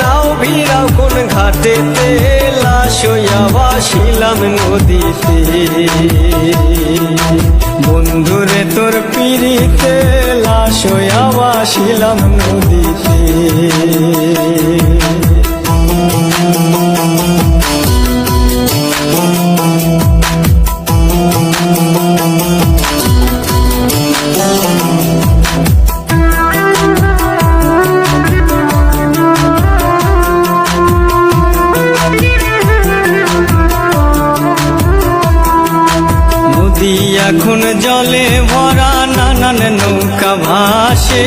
নাও ভিড়াও কোন ঘাটেতে লাশ হইয়া বাসিলাম নদীতে। বন্ধুরে তোর পিড়িতে লাশ বাসিলাম নদীতে। নদী এখন জলে ভরা নানান নৌকা ভাসে,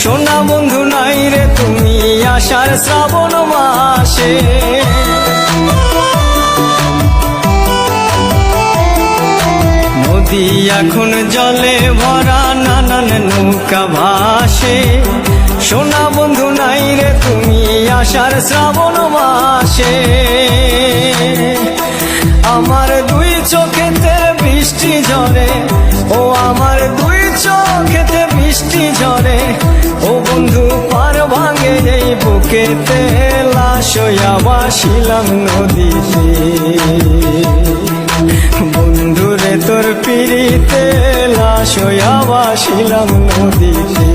সোনা বন্ধু নাই রে তুমি আষাঢ় শ্রাবণ মাসে। নদী এখন জলে ভরা নানান নৌকা ভাসে, সোনা বন্ধু নাই রে তুমি আষাঢ় শ্রাবণ মাসে। আমার দুই বুকেতে লাশয়া বাসিলাম নদীতে। বন্ধুরে তোর পিড়িতে লাশয়া বাসিলাম নদীতে।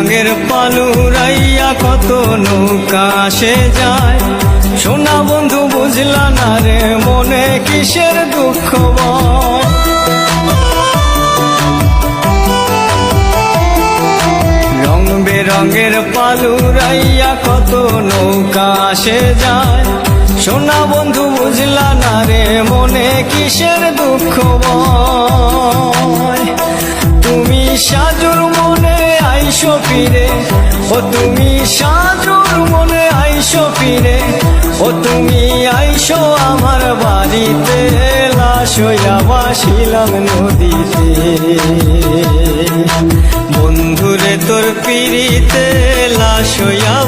বেরঙের পালুরাইয়া কত নৌকা আসে যায়। সোনা বন্ধু, বুঝলা না রে মনে কিসের দুঃখ? রং বেরঙের পালুরাইয়া কত নৌকা আসে যায়। সোনা বন্ধু, বুঝলা না রে মনে কিসের দুঃখ বয়? ফিরে। ও তুমি সাজুর মনে আইসো ফিরে। ও তুমি আইসো আমার বাড়িতে। লাশ বাসিলাম নদীতে। বন্ধুরে তোর পিড়িতে লাশ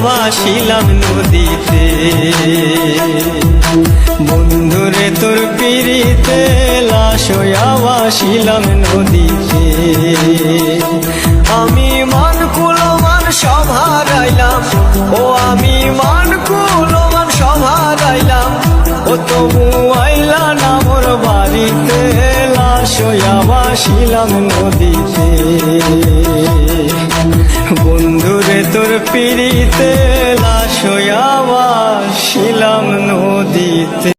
বাসিলাম নদীতে। বন্ধুরে তোর পিড়িতে লাশ বাসিলাম নদীতে। আমি তবু আইলা না মোর বাড়িতে লাশয়া বাসিলাম নদীতে। বন্ধুরে তোর পিড়িতে লাশয়া বাসিলাম নদীতে।